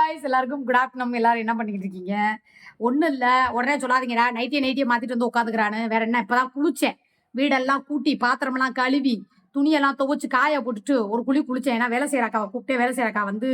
Guys எல்லாருக்கும் good afternoon எல்லாரும் என்ன பண்ணிக்கிட்டு இருக்கீங்க? ஒன்றும் இல்லை. உடனே சொல்லாதீங்கடா நைட்டியை நைட்டியை மாற்றிட்டு வந்து உட்காந்துக்கிறானு. வேற என்ன? இப்போதான் குளிச்சேன். வீடெல்லாம் கூட்டி பாத்திரமெல்லாம் கழுவி துணியெல்லாம் துவைச்சு காய போட்டுட்டு ஒரு குழி குளிச்சேன். ஏன்னா வேலை செய்யறாக்கா கூப்பிட்டே வேலை செய்யறாக்கா வந்து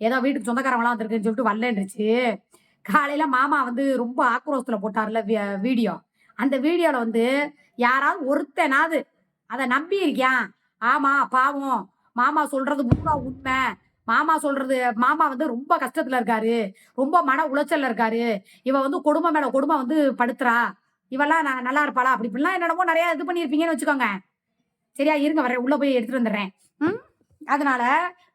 ஏதோ வீட்டுக்கு சொந்தக்காரங்களாம் வந்திருக்குன்னு சொல்லிட்டு வரலன்றுச்சு காலையில மாமா வந்து ரொம்ப ஆக்ரோஷத்தில் போட்டார்ல வீடியோ. அந்த வீடியோல வந்து யாராவது ஒருத்தனாவது அதை நம்பி இருக்கியான் ஆமா பாவம். மாமா சொல்றது பூரா உண்மை. மாமா சொல்றது மாமா வந்து ரொம்ப கஷ்டத்துல இருக்காரு. ரொம்ப மன உளைச்சல்ல இருக்காரு. இவ வந்து கொடுமை மேல கொடுமை வந்து படுத்துறா. இவெல்லாம் நான் நல்லா இருப்பாளா? அப்படி இப்படிலாம் என்னென்னமோ நிறைய இது பண்ணியிருப்பீங்கன்னு வச்சுக்கோங்க. சரியா இருங்க வரேன் உள்ள போய் எடுத்துட்டு வந்துடுறேன். ம்? அதனால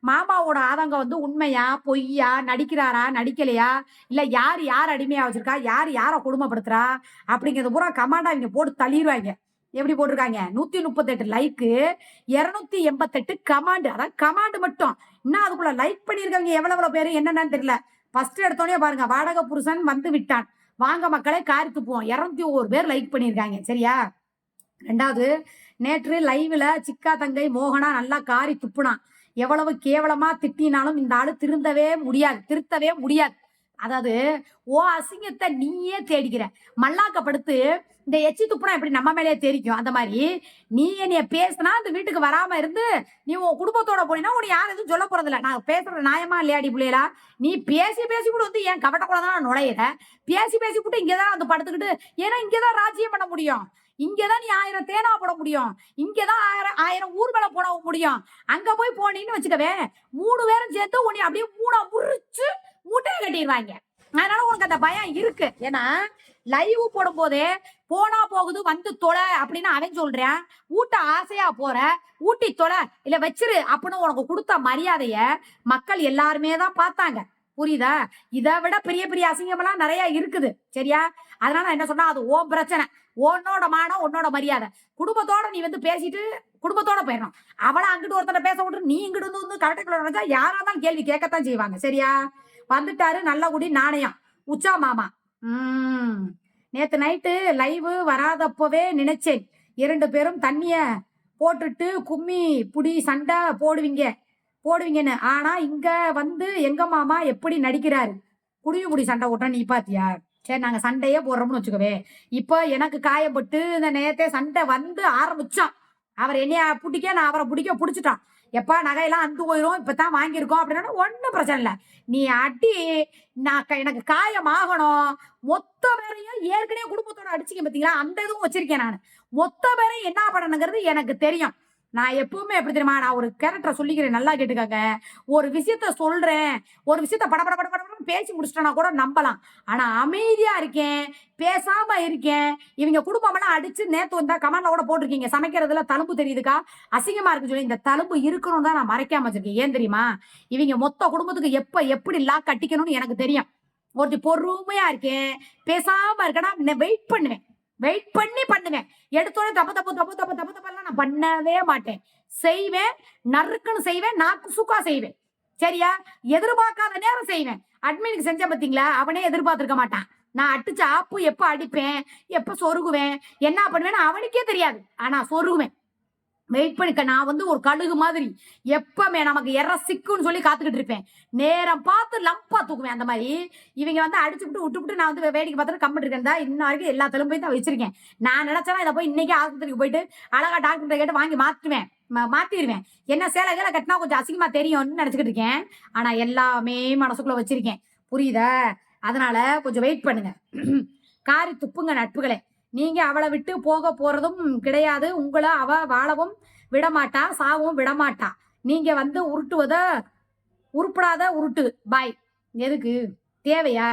மாமாவோட ஆதங்கம் வந்து உண்மையா பொய்யா நடிக்கிறாரா நடிக்கலையா? இல்ல யார் யார் அடிமையா வச்சிருக்கா? யார் யாரை கொடுமைப்படுத்துறா? அப்படிங்கிறது பூரா கமாண்டா இவங்க போட்டு தள்ளிடுவாங்க எப்படி போட்டிருக்காங்க? நூத்தி முப்பத்தெட்டு லைக்கு இருநூத்தி எண்பத்தெட்டு கமாண்டு அதான் கமாண்டு மட்டும். இன்னும் அதுக்குள்ள லைக் பண்ணியிருக்கவங்க எவ்வளவு எவ்வளோ பேரு என்னென்னு தெரியல. ஃபர்ஸ்ட் எடுத்தோடனே பாருங்க வாடகை புருஷன் வந்து விட்டான். வாங்க மக்களே காரி துப்புவோம் இரநூத்தி ஒரு பேர் லைக் பண்ணியிருக்காங்க சரியா? ரெண்டாவது நேற்று லைவ்ல சிக்கா தங்கை மோகனா நல்லா காரி துப்புனான். எவ்வளவு கேவலமா திட்டினாலும் இந்த ஆளு திருந்தவே முடியாது திருத்தவே முடியாது. அதாவது ஓ அசிங்கத்தை நீயே தேடிக்கிற. மல்லாக்கப்படுத்து இந்த எச்சி துப்புனா எப்படி நம்ம மேலேயே தெரிக்கும். அந்த மாதிரி நீ என்னைய பேசினா அந்த வீட்டுக்கு வராம இருந்து நீ உன் குடும்பத்தோட போனீங்கன்னா உனக்கு யாரும் எதுவும் சொல்ல போறதில்ல. நான் பேசுற நியாயமா இல்லையாடி பிள்ளைகளா நீ பேசி பேசி கூட வந்து என் கவட்ட கூட தான் நுழையிற பேசி பேசி கூட இங்கேதான் வந்து படுத்துக்கிட்டு ஏன்னா இங்கதான் ராஜ்யம் பண்ண முடியும். இங்கதான் நீ ஆயிரம் தேனா போட முடியும். இங்கதான் ஆயிரம் ஆயிரம் ஊர்வல போட முடியும். அங்க போய் போனீன்னு வச்சுக்கவே மூணு பேரும் சேர்த்து உன்னை அப்படியே மூணா முறிச்சு மூட்டையை கட்டிடுவாங்க. அதனால உனக்கு அந்த பயம் இருக்கு. ஏன்னா லைவ் போடும் போதே போனா போகுது வந்து தொலை அப்படின்னு அவன் சொல்றேன். ஊட்ட ஆசையா போற ஊட்டி தொலை இல்ல வச்சிரு அப்படின்னு உனக்கு கொடுத்த மரியாதைய மக்கள் எல்லாருமே தான் பார்த்தாங்க. புரியுதா? இதை விட பெரிய பெரிய அசிங்கமெல்லாம் நிறைய இருக்குது. சரியா? அதனால நான் என்ன சொன்னா அது ஓ பிரச்சனை. உன்னோட மானம் உன்னோட மரியாதை. குடும்பத்தோட நீ வந்து பேசிட்டு குடும்பத்தோட போயிடணும். அவளை அங்கிட்டு ஒருத்தனை பேச விட்டு நீ இங்கிட்டு வந்து வந்து கரெக்டாக நினைச்சா யாரா இருந்தாலும் கேள்வி கேட்கத்தான் செய்வாங்க. சரியா? வந்துட்டாரு நல்ல குடி நாணயம். உச்சா மாமா. உம் நேத்து நைட்டு லைவ் வராதப்பவே நினைச்சேன். இரண்டு பேரும் தண்ணிய போட்டுட்டு கும்மி புடி சண்டை போடுவீங்க. போடுவீங்கன்னு. ஆனா இங்க வந்து எங்க மாமா எப்படி நடிக்கிறாரு? குடியு குடி சண்டை ஓட்ட நீ பாத்தியா? சரி நாங்க சண்டையே போடுறோம்னு வச்சுக்கவே. இப்போ எனக்கு காயப்பட்டு இந்த நேரத்தே சண்டை வந்து ஆரம்பிச்சான் அவர் என்னைய பிடிக்க? நான் அவரை பிடிக்க பிடிச்சிட்டான். எப்பா நகையெல்லாம் அந்து போயிரும் இப்பதான் வாங்கியிருக்கோம் அப்படின்னா ஒன்றும் பிரச்சனை இல்லை. நீ அடி நான் க- எனக்கு காயம் ஆகணும் மொத்த பேரையும் ஏற்கனவே குடும்பத்தோட அடிச்சிக்க பார்த்தீங்களா அந்த இதுவும் வச்சிருக்கேன் நான். மொத்த பேரையும் என்ன பண்ணணுங்கிறது எனக்கு தெரியும். நான் எப்பவுமே எப்படி தெரியுமா நான் ஒரு கேரக்டரை சொல்லிக்கிறேன் நல்லா கேட்டுக்கங்க. ஒரு விஷயத்த சொல்றேன். ஒரு விஷயத்த பட பட பட பேசி முடிச்சிட்டோன்னா கூட நம்பலாம். ஆனா அமைதியா இருக்கேன் பேசாம இருக்கேன். இவங்க குடும்பமெல்லாம் அடிச்சு நேத்து வந்தா கமெண்ட்ல கூட போட்டிருக்கீங்க. சமைக்கிறதுல தழும்பு தெரியுதுக்கா? அசிங்கமா இருக்கு சொல்லி இந்த தழும்பு இருக்கணும் தான் நான் மறைக்காம வச்சிருக்கேன். ஏன் தெரியுமா? இவங்க மொத்த குடும்பத்துக்கு எப்ப எப்படி லாக் கட்டிக்கணும்னு எனக்கு தெரியும். ஒருத்தி பொறுமையா இருக்கேன் பேசாம இருக்கேன்னா வெயிட் பண்ணுவேன். வெயிட் பண்ணி பண்ணுவேன். எடுத்தோடனே தப்பு தப்பு தப்பு தப்பு தப்பு தப்பெல்லாம் நான் பண்ணவே மாட்டேன். செய்வேன் நறுக்குன்னு செய்வேன் நாக்கு சுக்கா செய்வேன். சரியா? எதிர்பார்க்காத நேரம் செய்வேன். அட்மினுக்கு செஞ்சேன் பார்த்தீங்களா அவனே எதிர்பார்த்துருக்க மாட்டான். நான் அடிச்சு ஆப்பு எப்போ அடிப்பேன்? எப்போ சொருகுவேன்? என்ன பண்ணுவேன்னு அவனுக்கே தெரியாது. ஆனால் சொருகுவேன். வெயிட் பண்ணிக்க நான் வந்து ஒரு கழுகு மாதிரி எப்பவுமே நமக்கு எற சிக்குன்னு சொல்லி காத்துக்கிட்டு இருப்பேன். நேரம் பார்த்து லம்பா தூக்குவேன் அந்த மாதிரி. இவங்க வந்து அடிச்சுட்டு விட்டுவிட்டு நான் வந்து வேடிக்கை பார்த்துட்டு கம்மிட்டு இருக்கேன். தான் இன்ன வரைக்கும் எல்லா தலும்பையும் தான் வச்சிருக்கேன். நான் நினைச்சேன்னா இதை போய் இன்னைக்கே ஆஸ்பத்திரிக்கு போயிட்டு அழகா டாக்டர் கேட்டு வாங்கி மாற்றுவேன் மாத்திடுவேன் என்ன சேலை கீழே கட்டினா கொஞ்சம் அசிங்கமா தெரியும்னு நினச்சிக்கிட்டு இருக்கேன். ஆனா எல்லாமே மனசுக்குள்ள வச்சிருக்கேன். புரியுதா? அதனால கொஞ்சம் வெயிட் பண்ணுங்க. காரி துப்புங்க நட்புகளே. நீங்கள் அவளை விட்டு போக போகிறதும் கிடையாது. உங்களை அவள் வாழவும் விடமாட்டா சாவும் விடமாட்டா. நீங்கள் வந்து உருட்டுவத உருப்படாத உருட்டு. பாய். எதுக்கு? தேவையா?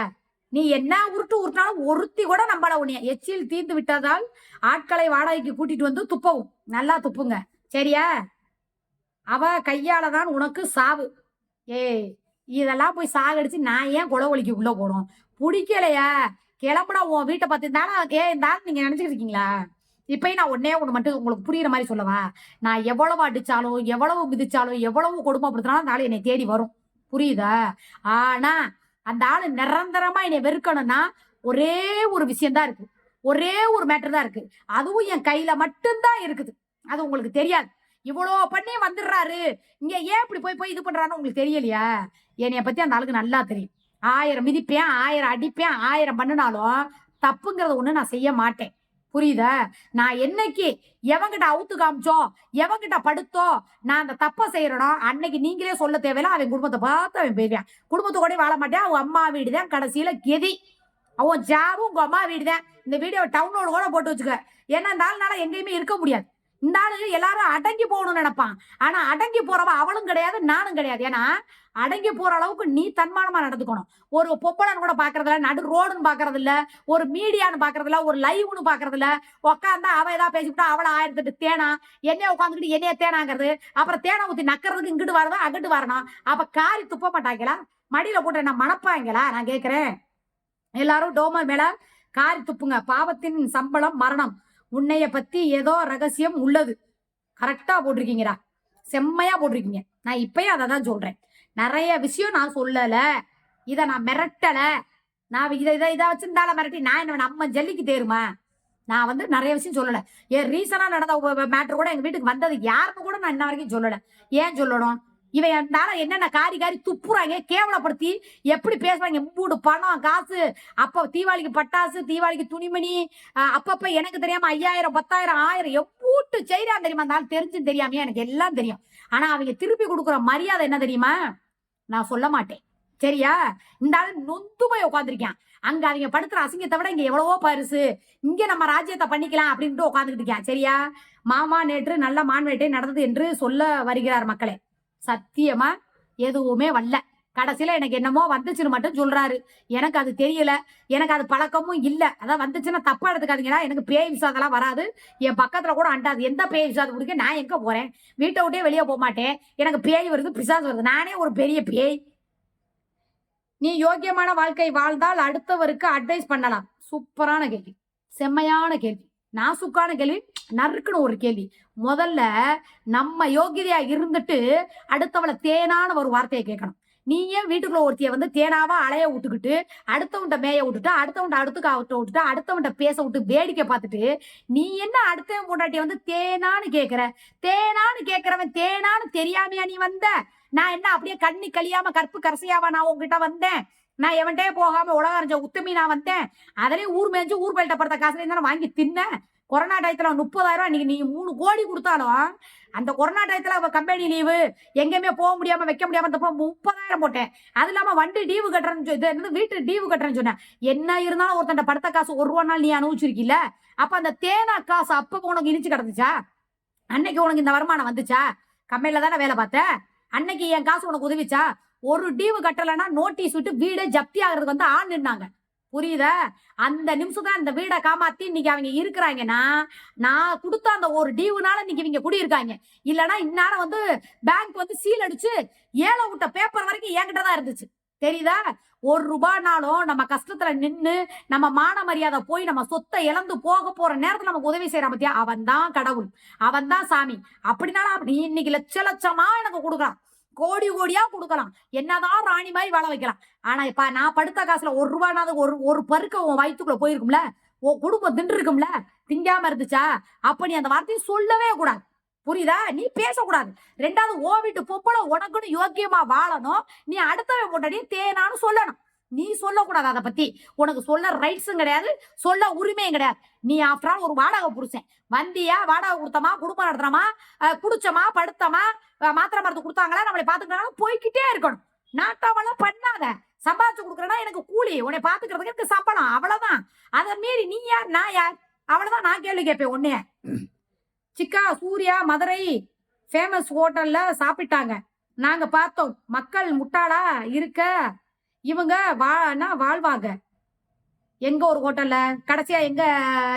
நீ என்ன உருட்டு உருட்டினாலும் ஒருத்தி கூட நம்பல உனிய எச்சில் தீர்ந்து விட்டதால் ஆட்களை வாடகைக்கு கூட்டிட்டு வந்து துப்பவும். நல்லா துப்புங்க. சரியா? அவ கையால தான் உனக்கு சாவு. ஏய் இதெல்லாம் போய் சாகடிச்சு நான் ஏன் குளவழிக்கு உள்ள போனோம்? பிடிக்கலையா? கிளம்புனா உன் வீட்டை பார்த்துருந்தாலும் ஏ இருந்தாலும் நீங்க நினைச்சிட்டு இருக்கீங்களா? இப்பயும் நான் ஒன்னே ஒன்று மட்டும் உங்களுக்கு புரியுற மாதிரி சொல்லவா? நான் எவ்வளவு அடிச்சாலும் எவ்வளவு மிதிச்சாலும் எவ்வளவு கொடுமைப்படுத்தினாலும் அந்த ஆள் என்னை தேடி வரும். புரியுதா? ஆனா அந்த ஆள் நிரந்தரமா என்னை வெறுக்கணும்னா ஒரே ஒரு விஷயம்தான் இருக்கு. ஒரே ஒரு மேட்டர் தான் இருக்கு. அதுவும் என் கையில மட்டும்தான் இருக்குது. அது உங்களுக்கு தெரியாது. இவ்வளோ பண்ணி வந்துடுறாரு. இங்க ஏன் இப்படி போய் போய் இது பண்றாருன்னு உங்களுக்கு தெரியலையா? என்னைய பத்தி அந்த ஆளுக்கு நல்லா தெரியும். ஆயிரம் மிதிப்பேன் ஆயிரம் அடிப்பேன் ஆயிரம் பண்ணினாலும் தப்புங்கிறத ஒன்று நான் செய்ய மாட்டேன். புரியுதா? நான் என்னைக்கு எவங்கிட்ட அவுத்து காமிச்சோ எவங்கிட்ட படுத்தோ நான் அந்த தப்பை செய்யறனோ அன்னைக்கு நீங்களே சொல்ல தேவையில்ல அவன் குடும்பத்தை பார்த்து அவன் போயிடுவான் குடும்பத்து கூட வாழ மாட்டேன் அவன் அம்மா வீடு தான் கடைசியில கெதி. அவன் ஜாபும் உங்க அம்மா வீடு தான் இந்த வீடியோ டவுனோட கூட போட்டு வச்சுக்க. ஏன்னா இருந்தாலும் ஆளுனால எங்கேயுமே இருக்க முடியாது. இந்த ஆளு எல்லாரும் அடங்கி போகணும்னு நினைப்பான். ஆனா அடங்கி போறவ அவளும் கிடையாது நானும் கிடையாது. ஏன்னா அடங்கி போற அளவுக்கு நீ தன்மானமா நடந்துக்கணும். ஒரு பொப்பலன்னு கூட பாக்குறது இல்ல நடு ரோடுன்னு பாக்குறது இல்ல ஒரு மீடியான்னு பாக்குறது இல்ல ஒரு லைவ்னு பாக்குறது இல்ல உட்காந்தா அவ ஏதாவது பேசிக்கிட்டா அவளை ஆயிரத்தெட்டு தேனா என்னைய உட்காந்துக்கிட்டு என்னைய தேனாங்கிறது அப்புறம் தேனை ஊத்தி நக்கிறதுக்கு இங்கிட்டு வரதா அங்கிட்டு வரணும். அப்ப காரி துப்ப மாட்டாங்களா? மடியில போட்டு என்ன மணப்பாங்களா? நான் கேக்குறேன். எல்லாரும் டோமர் மேல காரி துப்புங்க. பாவத்தின் சம்பளம் மரணம். உன்னைய பத்தி ஏதோ ரகசியம் உள்ளது. கரெக்டா போட்டிருக்கீங்கடா. செம்மையா போட்டிருக்கீங்க. நான் இப்பயும் அதை தான் சொல்றேன். நிறைய விஷயம் நான் சொல்லல. இதை நான் மிரட்டல. நான் இதை இதை இதை வச்சிருந்தால மிரட்டி நான் என்ன நம்ம ஜல்லிக்கு தேருமா? நான் வந்து நிறைய விஷயம் சொல்லல. ஏன் ரீசனா நடந்த மேட்ரு கூட எங்க வீட்டுக்கு வந்தது யாருன்னு கூட நான் இன்ன வரைக்கும் சொல்லல. ஏன் சொல்லணும்? இவன் என்னால என்னென்ன காரி காரி துப்புறாங்க கேவலப்படுத்தி எப்படி பேசுறாங்க? மூடு பணம் காசு அப்போ தீபாவளிக்கு பட்டாசு தீபாவளிக்கு துணிமணி அப்பப்போ எனக்கு தெரியாம ஐயாயிரம் பத்தாயிரம் ஆயிரம் எப்பூட்டு செய்யறான் தெரியுமா? அந்த தெரிஞ்சுன்னு தெரியாமையே தெரியாமையா? எனக்கு எல்லாம் தெரியும். ஆனா அவங்க திருப்பி கொடுக்குற மரியாதை என்ன தெரியுமா? நான் சொல்ல மாட்டேன். சரியா? இந்த ஆள் நொந்து போய் உட்காந்துருக்கான் அங்க அவங்க படுத்துற அசிங்கத்தை விட இங்க எவ்வளவோ பரிசு. இங்க நம்ம ராஜ்யத்தை பண்ணிக்கலாம் அப்படின்ட்டு உட்காந்துக்கிட்டு இருக்கான். சரியா? மாமா நேற்று நல்ல மான்வேட்டை நடந்தது என்று சொல்ல வருகிறார் மக்களே. சத்தியமா எதுவுமே வரல. கடைசியில எனக்கு என்னமோ வந்துச்சுன்னு மட்டும் சொல்றாரு. எனக்கு அது தெரியல. எனக்கு அது பழக்கமும் இல்லை. அதான் வந்துச்சுன்னா தப்பா எடுத்துக்காதீங்களா எனக்கு பேய் விசாதெல்லாம் வராது. என் பக்கத்துல கூட அண்டாது. எந்த பேய் விசாதம் குடிக்க நான் எங்க போறேன்? வீட்டை விட்டே வெளியே போக மாட்டேன். எனக்கு பேய் வருது பிசாசு வருது. நானே ஒரு பெரிய பேய். நீ யோக்கியமான வாழ்க்கை வாழ்ந்தால் அடுத்தவருக்கு அட்வைஸ் பண்ணலாம். சூப்பரான கேள்வி. செம்மையான கேள்வி. நாசுக்கான கேள்வி நறுக்குன்னு ஒரு கேள்வி. முதல்ல நம்ம யோகிதையா இருந்துட்டு அடுத்தவளை தேனான ஒரு வார்த்தையை கேட்கணும். நீ ஏன் வீட்டுக்குள்ள ஒருத்திய வந்து தேனாவா அலைய விட்டுக்கிட்டு அடுத்தவன்ட்ட மேய விட்டுட்டு அடுத்தவன்ட்ட அடுத்து அவட்ட விட்டுட்டு அடுத்தவன்ட்ட பேச விட்டு வேடிக்கை பார்த்துட்டு நீ என்ன அடுத்தவன் பொண்டாட்டிய வந்து தேனான்னு கேட்குற? தேனான்னு கேட்குறவன் தேனான்னு தெரியாமையா நீ வந்த? நான் என்ன அப்படியே கண்ணி கழியாம கற்பு கரசையாவா நான் உங்ககிட்ட வந்தேன்? நான் எவன்டே போகாம உலகம் அறிஞ்ச உத்தமி நான் வந்தேன் அதிலே ஊர் மேய்ஞ்சு ஊர் பயில்ட்ட படுத்த காசுல தானே வாங்கி தின்னேன் கொரோனா டயத்துல முப்பதாயிரம் ரூபா இன்னைக்கு நீ மூணு கோடி கொடுத்தாலும் அந்த கொரோனா டயத்துல அவ கம்பெனி லீவு எங்கேயுமே போக முடியாம வைக்க முடியாம இருந்தப்போ முப்பதாயிரம் போட்டேன். அது இல்லாம வண்டி டீவு கட்டுறேன்னு சொ- இது என்னது? வீட்டு டீவு கட்டுறேன்னு சொன்னேன். என்ன இருந்தாலும் ஒருத்தன் படுத்த காசு ஒரு ரூபா நாள் நீ அனுபவிச்சிருக்கீல்ல? அப்ப அந்த தேனா காசு அப்ப உனக்கு இனிச்சு கிடந்துச்சா? அன்னைக்கு உனக்கு இந்த வருமானம் வந்துச்சா? கம்பெனில தானே வேலை பார்த்தேன் அன்னைக்கு என் காசு உனக்கு உதவிச்சா? ஒரு டீவு கட்டலைன்னா நோட்டீஸ் விட்டு வீடே ஜப்தி ஆகிறதுக்கு வந்து ஆள் நின்னாங்க. புரியுதா? அந்த நிமிஷம் தான் இந்த வீடை காமாத்தி இன்னைக்கு அவங்க இருக்கிறாங்கன்னா நான் கொடுத்த அந்த ஒரு டீவுனால இன்னைக்கு இவங்க குடியிருக்காங்க. இல்லைன்னா இந்நேரம் வந்து பேங்க் வந்து சீல் அடிச்சு ஏழை விட்ட பேப்பர் வரைக்கும் என்கிட்ட தான் இருந்துச்சு. தெரியுதா? ஒரு ரூபாய்னாலும் நம்ம கஷ்டத்துல நின்று நம்ம மான மரியாதை போய் நம்ம சொத்தை இழந்து போக போற நேரத்துல நமக்கு உதவி செய்யறான் பத்தியா? அவன் தான் கடவுள். அவன் தான் சாமி. அப்படினாலும் அப்படி இன்னைக்கு லட்ச லட்சமா எனக்கு கொடுக்குறான். கோடி கோடியா கொடுக்கலாம். என்னதான் ராணி மாதிரி வாழ வைக்கலாம். ஆனா இப்ப நான் படுத்த காசுல ஒரு ரூபானாவது ஒரு ஒரு பருக்க உன் வயிற்றுக்குள்ள போயிருக்கும்ல? உன் குடும்பம் தின்று இருக்கும்ல திங்காம இருந்துச்சா? அப்ப நீ அந்த வார்த்தையை சொல்லவே கூடாது. புரியுதா? நீ பேசக்கூடாது. ரெண்டாவது ஓ வீட்டு பொப்பளை உனக்குன்னு யோக்கியமா வாழணும். நீ அடுத்தவன் முன்னாடி தேனான்னு சொல்லணும். நீ சொல்லக்கூடாது அதை பத்தி. உனக்கு சொல்ல ரைட்ஸும் கிடையாது சொல்ல உரிமையும் கிடையாது. நீ ஆஃப்டர் ஆல் ஒரு வாடகை புருஷன் வந்தியா வாடகை கொடுத்தமா குடும்பம் நடத்துறமா குடிச்சமா படுத்தமா மாத்திரை மருந்து கொடுத்தாங்களா நம்மளை பாத்துக்கிட்டாலும் போய்க்கிட்டே இருக்கணும். நாட்டாவெல்லாம் பண்ணாத. சம்பாதிச்சு கொடுக்குறேன்னா எனக்கு கூலி. உன்னை பாத்துக்கிறதுக்கு எனக்கு சம்பளம். அவ்வளவுதான். அதை மீறி நீ யார்? நான் யார்? அவ்வளவுதான் நான் கேள்வி கேட்பேன் உன்னைய. சிக்கா சூர்யா மதுரை ஃபேமஸ் ஹோட்டல்ல சாப்பிட்டாங்க. நாங்க பார்த்தோம். மக்கள் முட்டாளா இருக்க இவங்க வானா வாழ்வாங்க. எங்க ஒரு ஹோட்டல்ல கடைசியா எங்க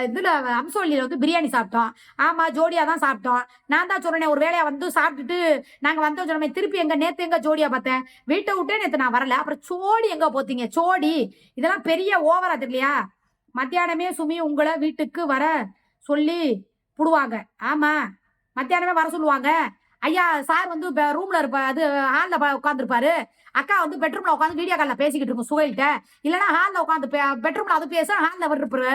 இதுல அம்சவள்ளியில வந்து பிரியாணி சாப்பிட்டோம். ஆமா ஜோடியா தான் சாப்பிட்டோம். நான் தான் சொன்னேன் ஒரு வேலையா வந்து சாப்பிட்டுட்டு நாங்க வந்தோம் சொன்னோமே திருப்பி எங்க நேத்து எங்க ஜோடியா பார்த்தேன். வீட்டை விட்டே நேத்து நான் வரல. அப்புறம் சோடி எங்க போத்தீங்க? சோடி. இதெல்லாம் பெரிய ஓவரா தெரியலையா? மத்தியானமே சுமி உங்களை வீட்டுக்கு வர சொல்லி புடுவாங்க. ஆமா. மத்தியானமே வர சொல்லுவாங்க. ஐயா சார் வந்து ரூம்ல இருப்பா அது ஹால்ல உட்காந்துருப்பாரு அக்கா வந்து பெட்ரூம்ல உட்காந்து வீடியோ காலில் பேசிக்கிட்டு இருக்கும் சுகையிட்ட இல்லைன்னா ஹாலில் உட்காந்து பெட்ரூம்ல அது பேச ஹாலில் விட்டுருப்பாரு.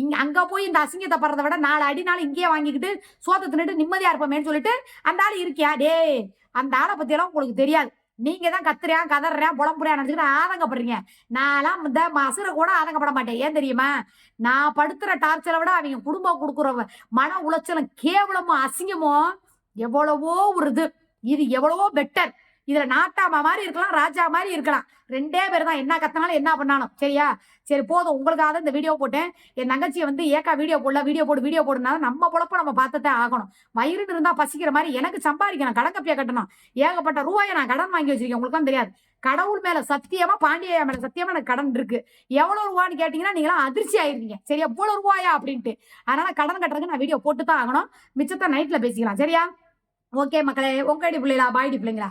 இங்க அங்க போய் இந்த அசிங்கத்தை படுறத விட நாலு அடி நாள் இங்கேயே வாங்கிக்கிட்டு சோத்த தின்னுட்டு நிம்மதியா இருப்போமேன்னு சொல்லிட்டு அந்த ஆள் இருக்கியா? டேய் அந்த ஆளை பத்தியெல்லாம் உங்களுக்கு தெரியாது. நீங்க தான் கத்துறேன் கதறேன் புலம்புறேன் நினைச்சுக்கிட்டு ஆதங்கப்படுறீங்க. நான்லாம் இந்த மசுரை கூட ஆதங்கப்பட மாட்டேன். ஏன் தெரியுமா? நான் படுத்துற டார்ச்சரை விட அவங்க குடும்பம் கொடுக்குற மன உளைச்சலும் கேவலமும் அசிங்கமும் எவ்வளவோ ஒரு இது இது எவ்வளவோ பெட்டர் இதுல நாட்டாமா மாதிரி இருக்கலாம் ராஜா மாதிரி இருக்கலாம். ரெண்டே பேர் தான் என்ன கத்தனாலும் என்ன பண்ணாலும். சரியா? சரி போதும். உங்களுக்காக தான் இந்த வீடியோ போட்டேன். என் தங்கச்சியை வந்து ஏக்கா வீடியோ போடல வீடியோ போடு வீடியோ போடுனா நம்ம பொழப்ப நம்ம பார்த்துதான் ஆகணும். வயிறுன்னு இருந்தா பசிக்கிற மாதிரி எனக்கு சம்பாதிக்கணும். கடன் கப்பியா கட்டணும். ஏகப்பட்ட ரூபாயை நான் கடன் வாங்கி வச்சிருக்கேன். உங்களுக்கு தெரியாது. கடவுள் மேல சத்தியமா பாண்டியா மேல சத்தியமா எனக்கு கடன் இருக்கு. எவ்வளவு ரூபான்னு கேட்டீங்கன்னா நீங்களாம் அதிர்ச்சி ஆயிருக்கீங்க சரியா எவ்வளவு ரூபாயா அப்படின்ட்டு. அதனால கடன் கட்டுறதுக்கு நான் வீடியோ போட்டு தான் ஆகணும். மிச்சத்தை நைட்ல பேசிக்கலாம். சரியா? ஓகே மக்களே உங்கடி பிள்ளைங்களா பாய்டி பிள்ளைங்களா?